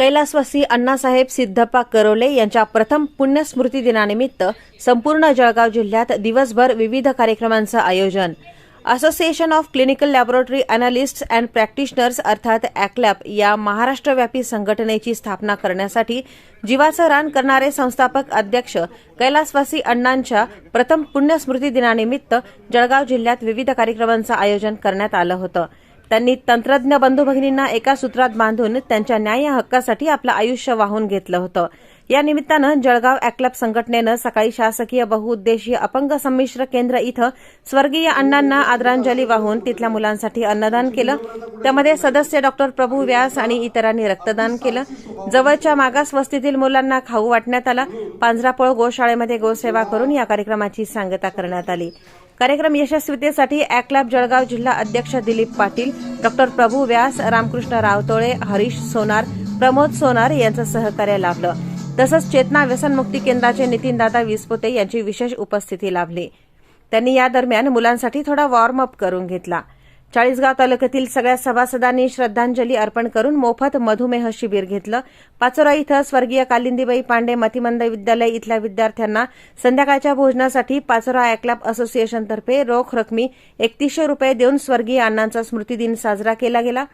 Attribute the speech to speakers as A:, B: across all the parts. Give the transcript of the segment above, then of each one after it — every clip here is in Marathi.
A: कैलासवासी अण्णासाहेब सिद्धप्पा करोले यांच्या प्रथम पुण्यस्मृती दिनानिमित्त संपूर्ण जळगाव जिल्ह्यात दिवसभर विविध कार्यक्रमांचं आयोजन. Association of clinical laboratory analysts and practitioners अर्थात अॅक्लॅप या महाराष्ट्रव्यापी संघटनेची स्थापना करण्यासाठी जीवाचं रान करणारे संस्थापक अध्यक्ष कैलासवासी अण्णांच्या प्रथम पुण्यस्मृती दिनानिमित्त जळगाव जिल्ह्यात विविध कार्यक्रमांचं आयोजन करण्यात आलं होतं. त्यांनी तंत्रज्ञ बंधू भगिनींना एका सूत्रात बांधून त्यांच्या न्याय हक्कासाठी आपलं आयुष्य वाहून घेतलं होतं. या निमित्तानं जळगाव अॅक्लब संघटनेनं सकाळी शासकीय बहुउद्देशीय अपंग संमिश्र केंद्र इथं स्वर्गीय अण्णांना आदरांजली वाहून तिथल्या मुलांसाठी अन्नदान केलं. त्यामध्ये सदस्य डॉक्टर प्रभू व्यास आणि इतरांनी रक्तदान केलं. जवळच्या मागास वस्तीतील मुलांना खाऊ वाटण्यात आला. पांजरापोळ गोशाळेमध्ये गोसेवा करून या कार्यक्रमाची सांगता करण्यात आली. कार्यक्रम यशस्वीतेसाठी अॅक्लॅब जळगाव जिल्हा अध्यक्ष दिलीप पाटील डॉक्टर प्रभू व्यास रामकृष्ण रावतोळे हरीश सोनार प्रमोद सोनार यांचं सहकार्य लाभलं. तसंच चेतना व्यसनमुक्ती केंद्राचे नितीनदादा विसपोते यांची विशेष उपस्थिती लाभली. त्यांनी या दरम्यान मुलांसाठी थोडा वॉर्म अप करून घेतला. चाळीसगाव तालुक्यातील सगळ्या सभासदांनी श्रद्धांजली अर्पण करून मोफत मधुमेह शिबिर घेतलं. पाचोरा इथं स्वर्गीय कालिंदीबाई पांडे मतिमंद विद्यालय इथल्या विद्यार्थ्यांना संध्याकाळच्या भोजनासाठी पाचोरा अॅक्लॅप असोसिएशनतर्फे रोख रकमी एकतीसशे रुपये देऊन स्वर्गीय अण्णांचा स्मृतिदिन साजरा केला गेला.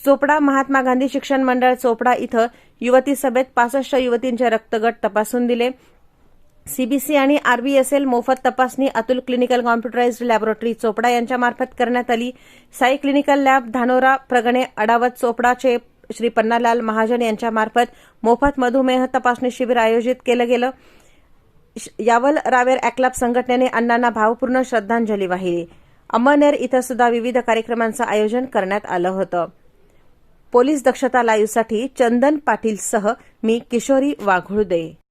A: चोपडा महात्मा गांधी शिक्षण मंडळ चोपडा इथं युवती सभेत पासष्ट युवतींचे रक्तगट तपासून दिले. सीबीसी आणि आरबीएसएल मोफत तपासणी Atul clinical computerised laboratory Chopda यांच्यामार्फत करण्यात आली. साई क्लिनिकल लॅब धानोरा प्रगणे अडावत चोपडाचे श्री पन्नालाल महाजन यांच्यामार्फत मोफत मधुमेह तपासणी शिबिर आयोजित केलं गेलं. यावल रावेर अॅक्लाप संघटनेने अण्णांना भावपूर्ण श्रद्धांजली वाहिली. अमळनेर इथं सुद्धा विविध कार्यक्रमांचं आयोजन करण्यात आलं होतं. पोलीस दक्षता लाईव्हसाठी चंदन पाटीलसह मी किशोरी वाघुळदे.